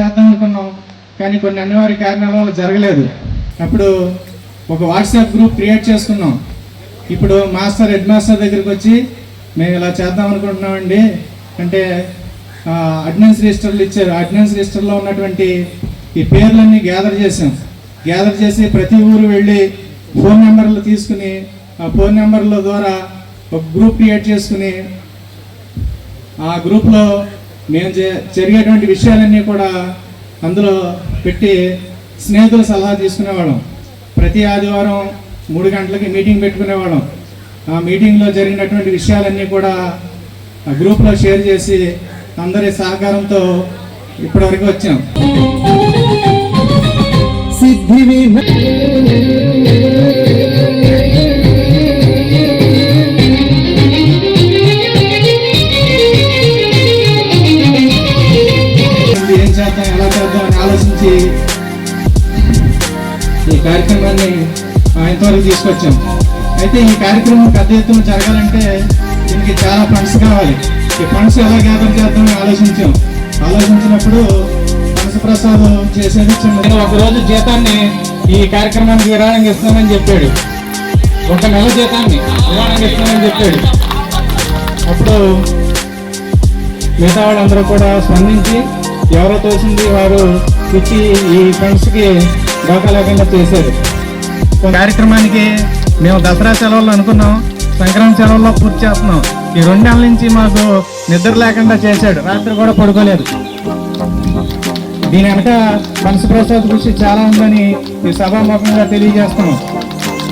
చేద్దాం అనుకున్నాం. కానీ కొన్ని అనివార్య కారణాల వల్ల జరగలేదు. అప్పుడు ఒక వాట్సాప్ గ్రూప్ క్రియేట్ చేసుకున్నాం. ఇప్పుడు మాస్టర్ హెడ్ మాస్టర్ దగ్గరికి వచ్చి మేము ఇలా చేద్దాం అనుకుంటున్నామండి. అంటే అడ్నెన్స్ రిజిస్టర్లు ఇచ్చారు. అడ్నెన్స్ రిజిస్టర్లో ఉన్నటువంటి ఈ పేర్లన్నీ గ్యాదర్ చేసాం గ్యాదర్ చేసి ప్రతి ఊరు వెళ్ళి ఫోన్ నెంబర్లు తీసుకుని ఆ ఫోన్ నెంబర్ల ద్వారా ఒక గ్రూప్ క్రియేట్ చేసుకుని ఆ గ్రూప్లో మేము జరిగేటువంటి విషయాలన్నీ కూడా అందులో పెట్టి స్నేహితుల సలహా తీసుకునేవాళ్ళం. ప్రతి ఆదివారం మూడు గంటలకి మీటింగ్ పెట్టుకునేవాళ్ళం. ఆ మీటింగ్లో జరిగినటువంటి విషయాలన్నీ కూడా ఆ గ్రూప్లో షేర్ చేసి అందరి సహకారంతో ఇప్పటివరకు వచ్చాం. సిద్ధి నుంచి ఈ కార్యక్రమాన్ని ఇంతవరకు తీసుకొచ్చాం. అయితే ఈ కార్యక్రమం పెద్ద ఎత్తున జరగాలంటే దీనికి చాలా ఫండ్స్ కావాలి. ఈ ఫండ్స్ ఎలా గ్యాదర్ చేద్దామని ఆలోచించాం. ఆలోచించినప్పుడు ఫండ్స్ ప్రసాద్ చేసేది చిన్న ఒక రోజు జీతాన్ని ఈ కార్యక్రమానికి విరాళంగా ఇస్తామని చెప్పాడు. ఒక నెల జీతాన్ని విరాళంగా ఇస్తామని చెప్పాడు. అప్పుడు మిగతా వాళ్ళందరూ కూడా స్పందించి ఎవరో తోసింది వారు ఇచ్చి ఈ ఫ్రెండ్స్కి డోకా లేకుండా చేశారు. కార్యక్రమానికి మేము దసరా సెలవులు అనుకున్నాం సంక్రాంతి సెలవుల్లో పూర్తి చేస్తున్నాం. ఈ రెండు నెలల నుంచి మాకు నిద్ర లేకుండా చేశాడు రాత్రి కూడా పడుకోలేదు. దీని వెనక మనసు ప్రసాద్ కృషి చాలా ఉందని ఈ సభాముఖంగా తెలియజేస్తున్నాం.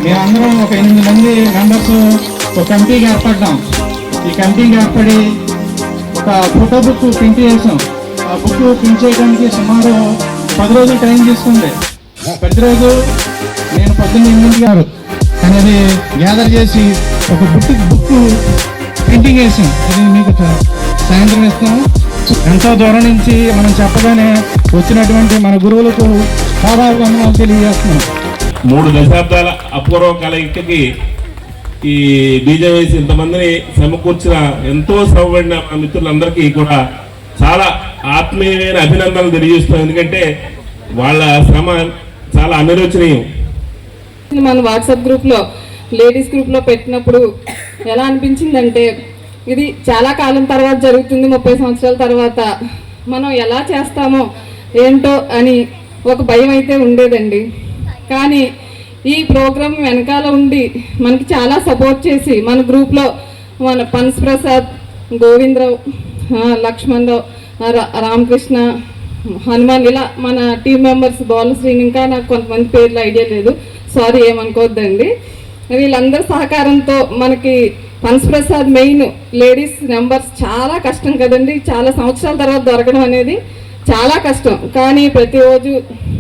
మేమందరం ఒక ఎనిమిది మంది మెంబర్స్ ఒక కమిటీకి ఏర్పడ్డాం. ఈ కమిటీకి ఏర్పడి ఒక ఫోటో బుక్ ప్రింట్ చేసాం ఆ బుక్ ప్రింట్ చేయడానికి సుమారు పది రోజులు టైం తీసుకుంది. ప్రతిరోజు నేను పొద్దున్న ఎనిమిది గారు అనేది గ్యాదర్ చేసి ఒక బుక్ బుక్ ప్రింటింగ్ వేసాం ఇది మీకు సాయంత్రం ఇస్తాము ఎంతో దూరం నుంచి మనం చెప్పగానే వచ్చినటువంటి మన గురువులకు పాదాలు తెలియజేస్తున్నాం మూడు దశాబ్దాల అపూర్వ కలయికకి ఈ డీజే వేసి ఇంతమందిని సమకూర్చిన ఎంతో శ్రమపడిన మా మిత్రులందరికీ కూడా చాలా ఆత్మీయమైన అభినందనలు తెలియజేస్తున్నాం ఎందుకంటే వాళ్ళ శ్రమ చాలా అనిరోచనీయం మన వాట్సాప్ గ్రూప్లో లేడీస్ గ్రూప్లో పెట్టినప్పుడు ఎలా అనిపించిందంటే ఇది చాలా కాలం తర్వాత జరుగుతుంది ముప్పై సంవత్సరాల తర్వాత. మనం ఎలా చేస్తామో ఏంటో అని ఒక భయం అయితే ఉండేదండి. కానీ ఈ ప్రోగ్రాం వెనకాల ఉండి మనకి చాలా సపోర్ట్ చేసి మన గ్రూప్లో మన పన్స్ ప్రసాద్ గోవిందరావు లక్ష్మణరావు రా- రామకృష్ణ హనుమాన్ ఇలా మన టీం మెంబర్స్ బాలశ్రీని ఇంకా నాకు కొంతమంది పేర్లు ఐడియా లేదు. సారీ ఏమనుకోవద్దండి వీళ్ళందరి సహకారంతో మనకి పన్స్ ప్రసాద్ మెయిన్ లేడీస్ నెంబర్స్ చాలా కష్టం కదండి. చాలా సంవత్సరాల తర్వాత దొరకడం అనేది చాలా కష్టం. కానీ ప్రతిరోజు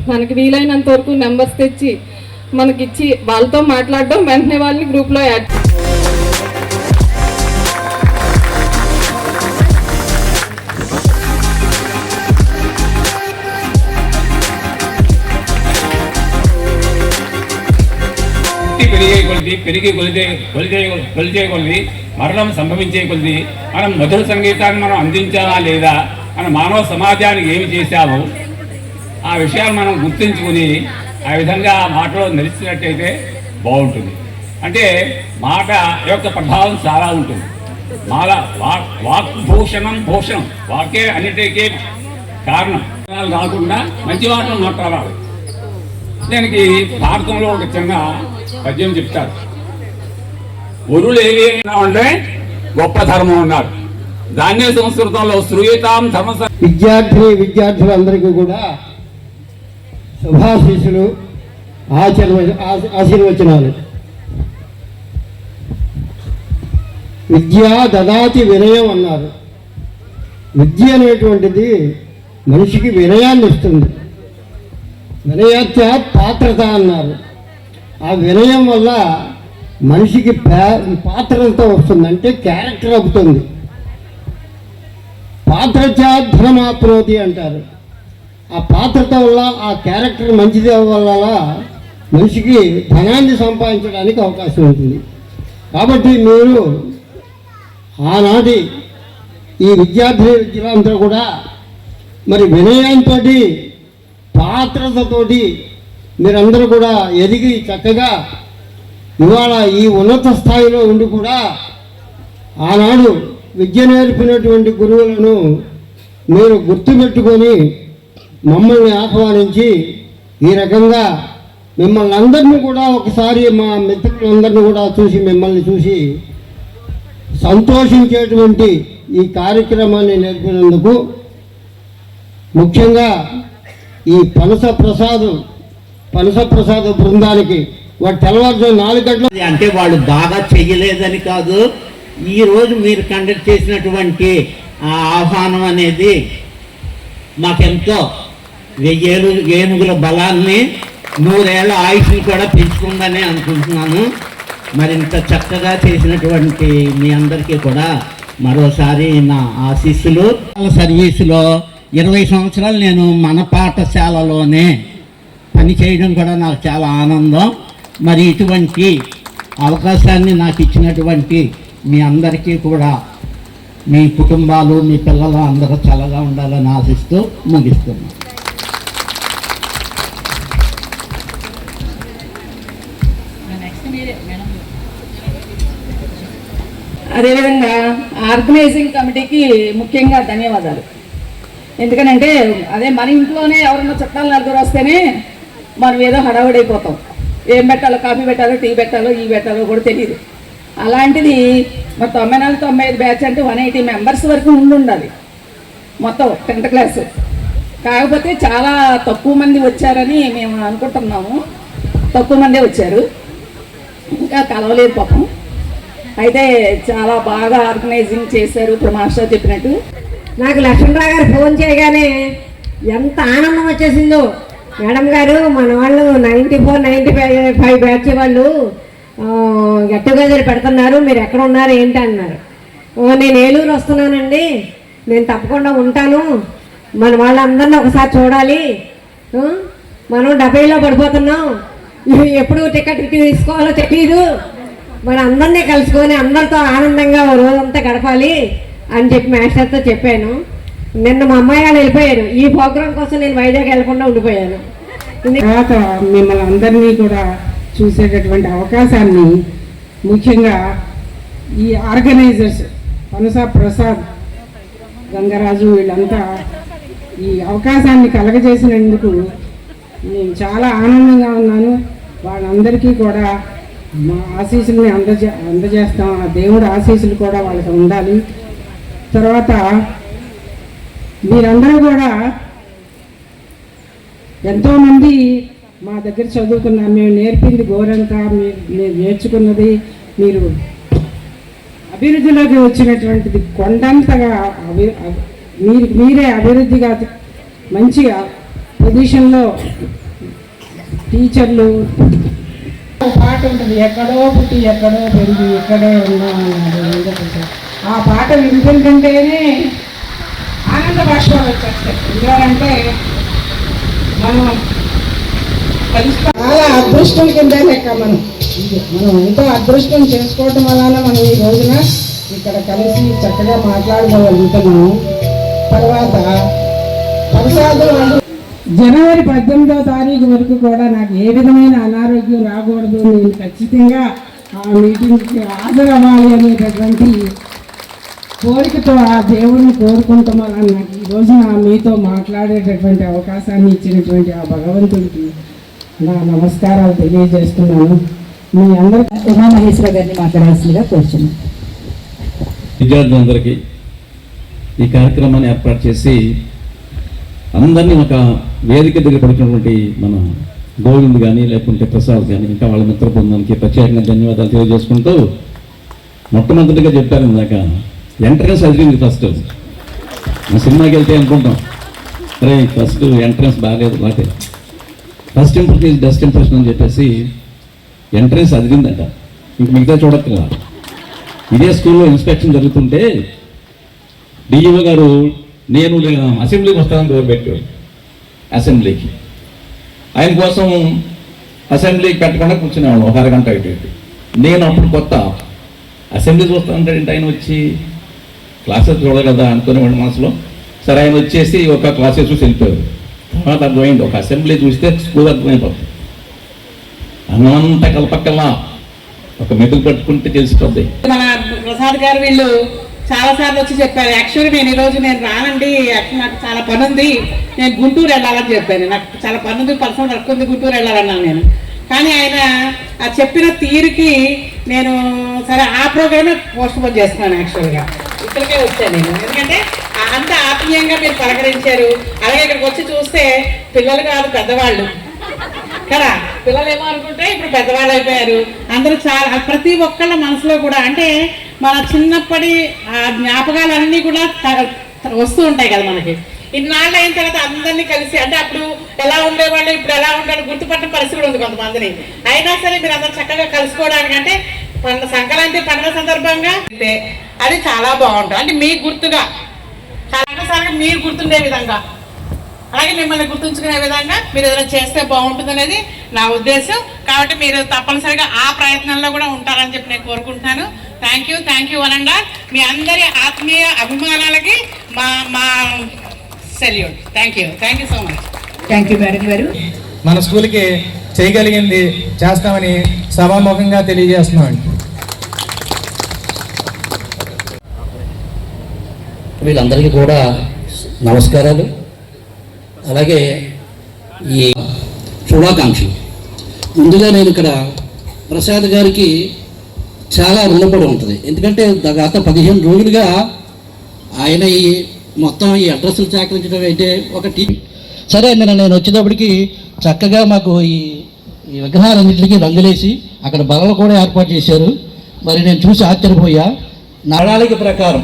మనకి వీలైనంత వరకు నెంబర్స్ తెచ్చి మనకిచ్చి వాళ్ళతో మాట్లాడడం వెంటనే వాళ్ళని గ్రూప్లో యాడ్ కొలిది పెరిగి కొలిదే కొలిదే కొలిచే కొలిది మరణం సంభవించే కొలిది. మనం మధుర సంగీతాన్ని మనం అందించాలా లేదా? మన మానవ సమాజానికి ఏమి చేశాము? ఆ విషయాలు మనం గుర్తించుకుని ఆ విధంగా మాటలో నిలిచినట్టయితే బాగుంటుంది. అంటే మాట యొక్క ప్రభావం చాలా ఉంటుంది. మాల వాక్ వాక్ భూషణం భూషణం వాకే అన్నిటికీ కారణం. కాకుండా మంచి మాటలు మాట్లాడాలి. దానికి భారతంలో ఒక చిన్న పద్యం చెప్తారు. ఒరులు ఏవి అయినా ఉంటే గొప్ప ధర్మం అన్నారు. దాన్నే సంస్కృతంలో శ్రూయతాం ధర్మ విద్యార్థి విద్యార్థులందరికీ కూడా శుభాశీసులు ఆశీర్వ ఆశీర్వచనాలు. విద్య దదాతి వినయం అన్నారు. విద్య అనేటువంటిది మనిషికి వినయాన్ని ఇస్తుంది. వినయాత్య పాత్రత అన్నారు. ఆ వినయం వల్ల మనిషికి పాత్ర ఎంత వస్తుందంటే క్యారెక్టర్ అవుతుంది. పాత్రచాధనమాప్నోతి అంటారు. ఆ పాత్రత వల్ల ఆ క్యారెక్టర్ మంచిది వల్ల మనిషికి ధనాన్ని సంపాదించడానికి అవకాశం ఉంటుంది. కాబట్టి మీరు ఆనాటి ఈ విద్యార్థి విద్యార్థులందరూ కూడా మరి వినయంతో పాత్రతతోటి మీరందరూ కూడా ఎదిగి చక్కగా ఇవాళ ఈ ఉన్నత స్థాయిలో ఉండి కూడా ఆనాడు విద్య నేర్పినటువంటి గురువులను మీరు గుర్తుపెట్టుకొని మమ్మల్ని ఆహ్వానించి ఈ రకంగా మిమ్మల్ని అందరినీ కూడా ఒకసారి మా మిత్రులందరినీ కూడా చూసి మిమ్మల్ని చూసి సంతోషించేటువంటి ఈ కార్యక్రమాన్ని నేర్పినందుకు ముఖ్యంగా ఈ పనస ప్రసాద్ పనస ప్రసాద్ బృందానికి వాడు తెల్లవారుజాము నాలుగు గంటల అంటే వాళ్ళు బాగా చెయ్యలేదని కాదు. ఈ రోజు మీరు కండక్ట్ చేసినటువంటి ఆ ఆహ్వానం అనేది మాకెంతో వెయ్యేలు ఏనుగుల బలాన్ని నూరేళ్ళ ఆయుష్ని కూడా పెంచుకుందని అనుకుంటున్నాను. మరింత చక్కగా చేసినటువంటి మీ అందరికీ కూడా మరోసారి నా ఆశీస్సులు. సర్వీసులో ఇరవై సంవత్సరాలు నేను మన పాఠశాలలోనే పని చేయడం కూడా నాకు చాలా ఆనందం. మరి ఇటువంటి అవకాశాన్ని నాకు ఇచ్చినటువంటి మీ అందరికీ కూడా మీ కుటుంబాలు మీ పిల్లలు అందరూ చల్లగా ఉండాలని ఆశిస్తూ ముగిస్తున్నాను. అదేవిధంగా ఆర్గనైజింగ్ కమిటీకి ముఖ్యంగా ధన్యవాదాలు. ఎందుకనంటే అదే మన ఇంట్లోనే ఎవరన్నా చుట్టాలు నలుగురు వస్తేనే మనం ఏదో హడావుడైపోతాం. ఏం పెట్టాలో కాఫీ పెట్టాలో టీ పెట్టాలో ఈ పెట్టాలో కూడా తెలియదు అలాంటిది మరి తొంభై నాలుగు తొంభై ఐదు బ్యాచ్ అంటే వన్ ఎయిటీ మెంబర్స్ వరకు ఉండి ఉండాలి. మొత్తం టెన్త్ క్లాస్. కాకపోతే చాలా తక్కువ మంది వచ్చారని మేము అనుకుంటున్నాము. తక్కువ మందే వచ్చారు. ఇంకా కలవలేదు పాపం. అయితే చాలా బాగా ఆర్గనైజింగ్ చేశారు ఇప్పుడు మాస్టర్ చెప్పినట్టు. నాకు లక్ష్మణరావు గారు ఫోన్ చేయగానే ఎంత ఆనందం వచ్చేసిందో. మేడం గారు మన వాళ్ళు ninety four ninety five five batch వాళ్ళు గెట్ టుగెదర్ పెడుతున్నారు. మీరు ఎక్కడ ఉన్నారు ఏంటి అన్నారు. "ఓ, నేను ఏలూరు వస్తున్నానండి. నేను తప్పకుండా ఉంటాను. మన వాళ్ళందరినీ ఒకసారి చూడాలి. మనం డబ్బైలో పడిపోతున్నాం. ఎప్పుడు టికెట్ తీసుకోవాలో తెలియదు మన అందరినీ కలుసుకొని అందరితో ఆనందంగా ఓ రోజంతా గడపాలి అని చెప్పి మాస్టర్తో చెప్పాను. నిన్న మా అమ్మాయి వాళ్ళు వెళ్ళిపోయారు. ఈ ప్రోగ్రాం కోసం నేను వైజాగ్ వెళ్ళకుండా ఉండిపోయాను. తర్వాత మిమ్మల్ని అందరినీ కూడా చూసేటటువంటి అవకాశాన్ని ముఖ్యంగా ఈ ఆర్గనైజర్స్ పనస ప్రసాద్ గంగరాజు వీళ్ళంతా ఈ అవకాశాన్ని కలగజేసినందుకు నేను చాలా ఆనందంగా ఉన్నాను. వాళ్ళందరికీ కూడా మా ఆశీస్సుల్ని అందజే అందజేస్తాం. ఆ దేవుడు ఆశీస్సులు కూడా వాళ్ళకి ఉండాలి. తర్వాత మీరందరూ కూడా ఎంతోమంది మా దగ్గర చదువుకున్న మేము నేర్పింది గోరంతా మీరు నేర్చుకున్నది మీరు అభివృద్ధిలోకి వచ్చినటువంటిది కొండంతగా అభి మీరు మీరే అభివృద్ధిగా మంచిగా పొజిషన్లో టీచర్లు పాట ఉంటుంది ఎక్కడో పుట్టి ఎక్కడో పెరిగి ఎక్కడే ఉన్నామన్నాడు ఆ పాట వింటుంటేనే ఆనంద భాషలో వచ్చేస్తాయి ఎందుకంటే మనం చాలా అదృష్టం కింద లెక్క మనం. మనం ఎంతో అదృష్టం చేసుకోవటం వలన మనం ఈ రోజున ఇక్కడ కలిసి చక్కగా మాట్లాడుకోగలుగుతున్నాము తర్వాత ప్రసాదం జనవరి పద్దెనిమిదో తారీఖు వరకు కూడా నాకు ఏ విధమైన అనారోగ్యం రాకూడదు. నేను ఖచ్చితంగా ఆ మీటింగ్కి హాజరవ్వాలి అనేటటువంటి కోరికతో ఆ దేవుడిని కోరుకుంటున్నాను నాకు ఈ రోజున మీతో మాట్లాడేటటువంటి అవకాశాన్ని ఇచ్చినటువంటి ఆ భగవంతుడికి నా నమస్కారాలు తెలియజేస్తున్నాను. మీ అందరూ ఉమామహేశ్వర గారిని మాట్లాడాల్సిందిగా కోరుచున్నాను. విద్యార్థులందరికీ ఈ కార్యక్రమాన్ని ఏర్పాటు చేసి అందరినీ ఒక వేదిక దగ్గర పడుతున్నటువంటి మన గోవింద్ కానీ లేకుంటే ప్రసాద్ కానీ ఇంకా వాళ్ళ మిత్ర బృందానికి ప్రత్యేకంగా ధన్యవాదాలు తెలియజేసుకుంటూ మొట్టమొదటిగా చెప్పారు ఇందాక ఎంట్రన్స్ చదివింది ఫస్ట్ మా సినిమాకి వెళ్తే అనుకుంటాం. అరే ఫస్ట్ ఎంట్రన్స్ బాగాలేదు what a. First impression is best impression అని చెప్పేసి ఎంట్రన్స్ చదివిందంట ఇంక మిగతా చూడక్కర్లా ఇదే స్కూల్లో ఇన్స్పెక్షన్ జరుగుతుంటే డిఈఓ గారు నేను అసెంబ్లీకి వస్తానని డోర్ పెట్టాడు అసెంబ్లీకి ఆయన కోసం అసెంబ్లీకి పెట్టకుండా కూర్చునేవాడు ఒక అరగంట ఇటు నేను అప్పుడు కొత్త. అసెంబ్లీ చూస్తానంటే ఆయన వచ్చి? క్లాసెస్ చూడదు కదా అనుకునేవాడు మనసులో. సరే ఆయన వచ్చేసి ఒక క్లాసెస్ చూసి వెళ్ళిపోయారు తర్వాత అర్థమైంది ఒక అసెంబ్లీ చూస్తే స్కూల్ అర్థమైపోతుంది. అన్నంతా కలపక్కలా ఒక మెతుకు పట్టుకుంటే తెలిసిపోద్ది మన ప్రసాద్ గారు వీళ్ళు చాలా సార్లు వచ్చి చెప్పారు యాక్చువల్లీ నేను ఈరోజు నేను రానండి యాక్చువల్ నాకు చాలా పని ఉంది నేను గుంటూరు వెళ్ళాలని చెప్పాను. నాకు చాలా పని ఉంది పర్సనల్ వర్క్ ఉంది గుంటూరు వెళ్ళాలన్నాను నేను. కానీ ఆయన ఆ చెప్పిన తీరుకి నేను సరే ఆ ప్రోగ్రామే పోస్ట్ పోన్ చేస్తున్నాను యాక్చువల్గా. ఇక్కడికే వచ్చాను నేను. ఎందుకంటే అంత ఆత్మీయంగా మీరు పలకరించారు. అలాగే ఇక్కడికి వచ్చి చూస్తే పిల్లలు కాదు పెద్దవాళ్ళు. కదా? పిల్లలు ఏమో అనుకుంటే ఇప్పుడు పెద్దవాళ్ళు అయిపోయారు. అందరూ చాలా ప్రతి ఒక్కళ్ళ మనసులో కూడా అంటే మన చిన్నప్పటి ఆ జ్ఞాపకాలన్నీ కూడా వస్తూ ఉంటాయి కదా మనకి. ఇన్నాళ్ళు అయిన తర్వాత అందరినీ కలిసి అంటే అప్పుడు ఎలా ఉండేవాళ్ళు ఇప్పుడు ఎలా ఉండాలి గుర్తుపట్టిన పరిస్థితి ఉంది కొంతమందిని. అయినా సరే మీరు అందరు చక్కగా కలుసుకోవడానికి అంటే పండుగ సంక్రాంతి పండుగ సందర్భంగా అయితే అది చాలా బాగుంటుంది. అంటే మీకు గుర్తుగా. చాలా సార్లు మీరు గుర్తుండే విధంగా. అలాగే మిమ్మల్ని గుర్తుంచుకునే విధంగా మీరు ఏదైనా చేస్తే బాగుంటుంది అనేది నా ఉద్దేశం. కాబట్టి మీరు తప్పనిసరిగా ఆ ప్రయత్నంలో కూడా ఉంటారని చెప్పి నేను కోరుకుంటున్నాను. థ్యాంక్ యూ థ్యాంక్ యూ అనండా మీ అందరి ఆత్మీయ అభిమానాలకి మా మా salute. Thank you thank you so much thank you madam గారు. మన స్కూల్కి చేయగలిగింది చేస్తామని సభాముఖంగా తెలియజేస్తున్నామండి వీళ్ళందరికీ కూడా నమస్కారాలు. అలాగే ఈ శుభాకాంక్షలు. ముందుగా నేను ఇక్కడ ప్రసాద్ గారికి చాలా రుణపడి ఉంటుంది. ఎందుకంటే గత పదిహేను రోజులుగా ఆయన ఈ మొత్తం ఈ అడ్రస్లు సేకరించడం అయితే ఒక టీ సరే నిన్న నేను వచ్చేటప్పటికి చక్కగా మాకు ఈ ఈ విగ్రహాలన్నింటికి రంగులేసి అక్కడ బలలు కూడా ఏర్పాటు చేశారు. మరి నేను చూసి ఆశ్చర్యపోయా. నడాలిక ప్రకారం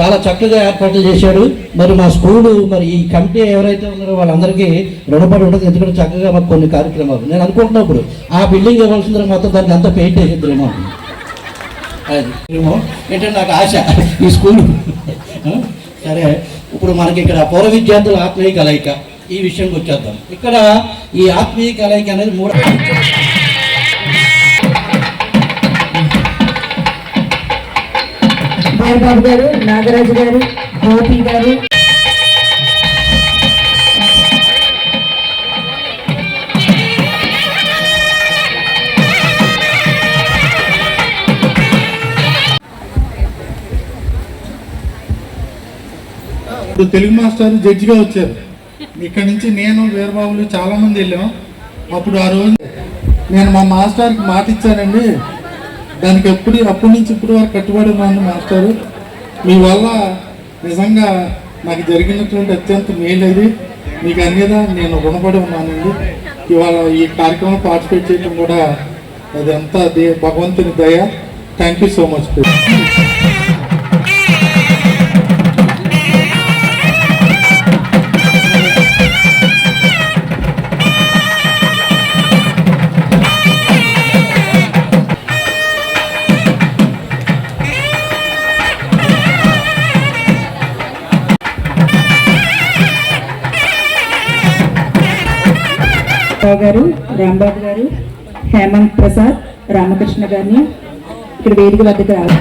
చాలా చక్కగా ఏర్పాట్లు చేశాడు. మరి మా స్కూలు మరి ఈ కమిటీ ఎవరైతే ఉన్నారో వాళ్ళందరికీ రుణపడి ఉంటుంది. ఎందుకంటే చక్కగా మాకు కొన్ని కార్యక్రమాలు. నేను అనుకుంటున్నప్పుడు ఆ బిల్డింగ్ ఇవ్వాల్సింది మొత్తం దాన్ని అంతా పెయింట్ వేసిద్దరేమో. అది. ఏమో? ఏంటంటే నాకు ఆశ. ఈ స్కూల్. సరే. ఇప్పుడు మనకి ఇక్కడ పౌర విద్యార్థుల ఆత్మీయ కలయిక. ఈ విషయంకి వచ్చేద్దాం. ఇక్కడ ఈ ఆత్మీయ కలయిక అనేది మూడు బాబు గారు నాగరాజు గారు గోపి గారు. ఇప్పుడు తెలుగు మాస్టర్ జడ్జిగా వచ్చారు. ఇక్కడ నుంచి నేను వీరబాబులు చాలా మంది వెళ్ళాం. అప్పుడు ఆ రోజు నేను మా మాస్టర్కి మాట ఇచ్చానండి దానికి ఎప్పుడు అప్పటి నుంచి ఇప్పుడు వరకు కట్టుబడి ఉన్నాను మాస్టారు. మీ వల్ల నిజంగా నాకు జరిగినటువంటి అత్యంత మేలు అది మీకు అన్నిదా నేను రుణపడి ఉన్నానండి. ఇవాళ ఈ కార్యక్రమం పార్టిసిపేట్ చేయడం కూడా అదంతా దే భగవంతుని దయ. Thank you so much Rao గారు రాంబాబు గారు హేమంత్ ప్రసాద్ రామకృష్ణ గారిని ఇక్కడ వేదిక వద్దకు రావాలి.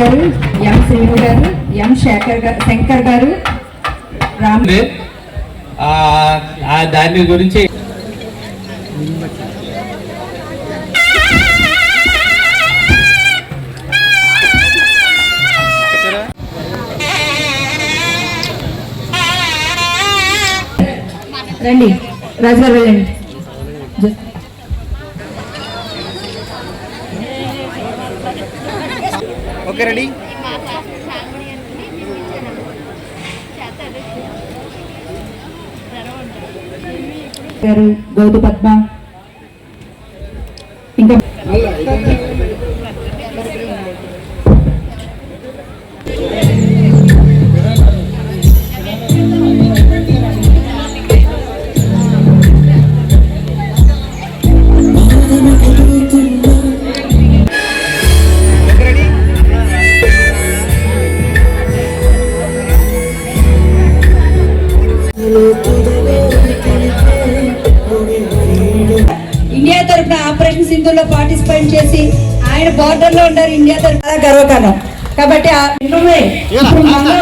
గారు ఎం శేఖర్ గారు శంకర్ గారు రామ్ దాని గురించి రండి. రాజు గారు వెళ్ళండి జ- ఓకే రెడీ గారు గౌతు పద్మ ఇంకా ఆయన బార్డర్లో ఉన్నారు ఇండియా తరఫున. గర్వకారణం. కాబట్టి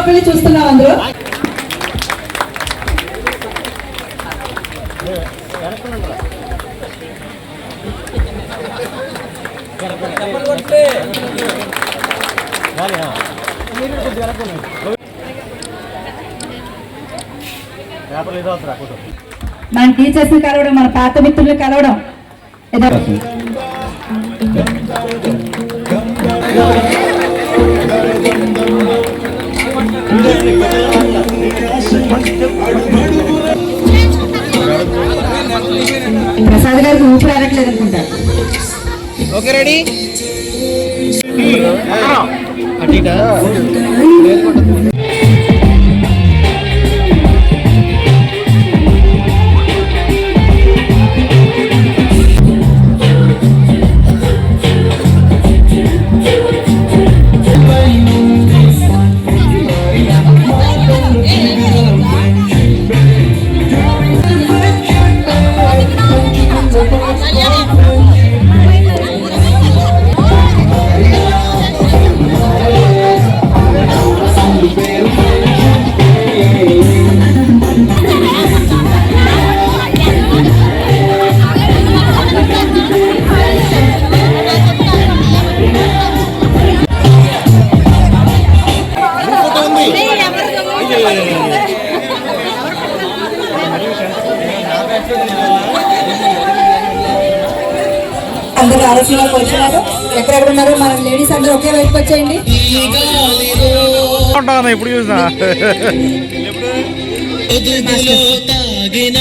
ఇప్పుడు చూస్తున్నాం అందులో. మన టీచర్స్ని కలవడం మన పాత మిత్రుల్ని కలవడం. ఏదో ప్రసాద్ గారికి ఊపిరి ఆడట్లేదు అనుకుంటా. Okay ready? అందరూ ఆలోచనలోకి వచ్చినారు ఎక్కడెక్కడ ఉన్నారు మన లేడీస్ అందరూ ఒకే వైపు వచ్చేయండి. ఇప్పుడు చూసా ఏంటి